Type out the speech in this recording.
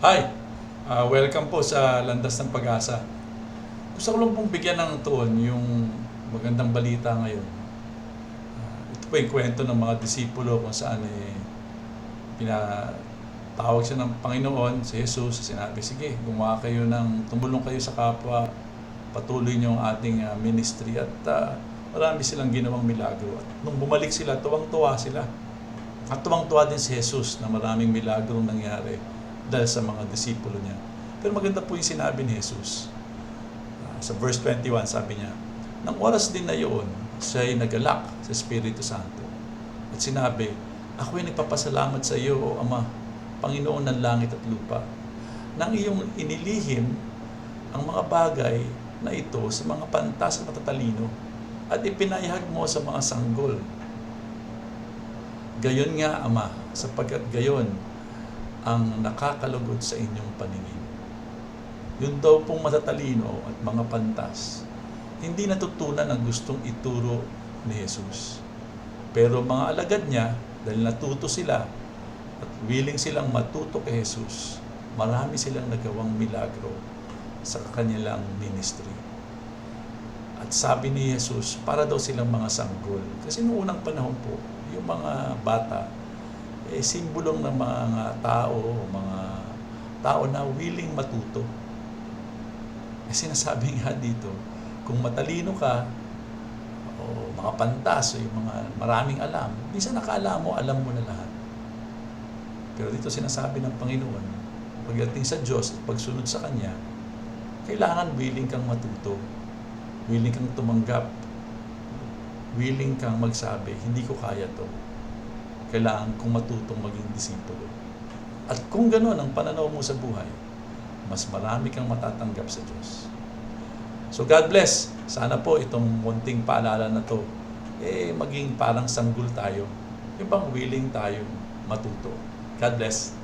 Hi! Ah, welcome po sa Landas ng Pag-asa. Gusto ko lang pong bigyan ng tuon yung magandang balita ngayon. Ah, ito po yung kwento ng mga disipulo kung saan eh, pinatawag siya ng Panginoon, si Jesus, sinabi, sige, gumawa kayo ng, tumulong kayo sa kapwa, patuloy niyo ang ating ah, ministry at ah, marami silang ginawang milagro. At nung bumalik sila, tuwang-tuwa sila. At tuwang-tuwa din si Jesus na maraming milagrong nangyari dahil sa mga disipulo niya. Pero maganda po yung sinabi ni Jesus. Ah, sa verse 21, sabi niya, Nang oras din na yun, siya ay nagalak sa Espiritu Santo. At sinabi, Ako ay nagpapasalamat sa iyo, O Ama, Panginoon ng langit at lupa, nang iyong inilihim ang mga bagay na ito sa mga pantas at matatalino at ipinayahag mo sa mga sanggol Gayon nga, Ama, sapagkat gayon ang nakakalugod sa inyong paningin. Yun daw pong matatalino at mga pantas, hindi natutunan ang gustong ituro ni Jesus. Pero mga alagad niya, dahil natuto sila at willing silang matuto kay Jesus, marami silang nagawang milagro sa kanilang ministry. At sabi ni Jesus, para daw silang mga sanggol. Kasi noong unang panahon po, yung mga bata, eh, simbolong ng mga tao, mga tao na willing matuto. Eh, sinasabi nga dito, kung matalino ka, o mga pantas, o yung mga maraming alam, minsan nakala mo, alam mo na lahat. Pero dito sinasabi ng Panginoon, pagdating sa Diyos at pagsunod sa Kanya, kailangan willing kang matuto, willing kang tumanggap, willing kang magsabi, hindi ko kaya to. Kailangan kong matutong maging disipulo. At kung gano'n ang pananaw mo sa buhay, mas marami kang matatanggap sa Diyos. So God bless. Sana po itong munting paalala na to, eh maging parang sanggol tayo. Yung bang willing tayo matuto. God bless.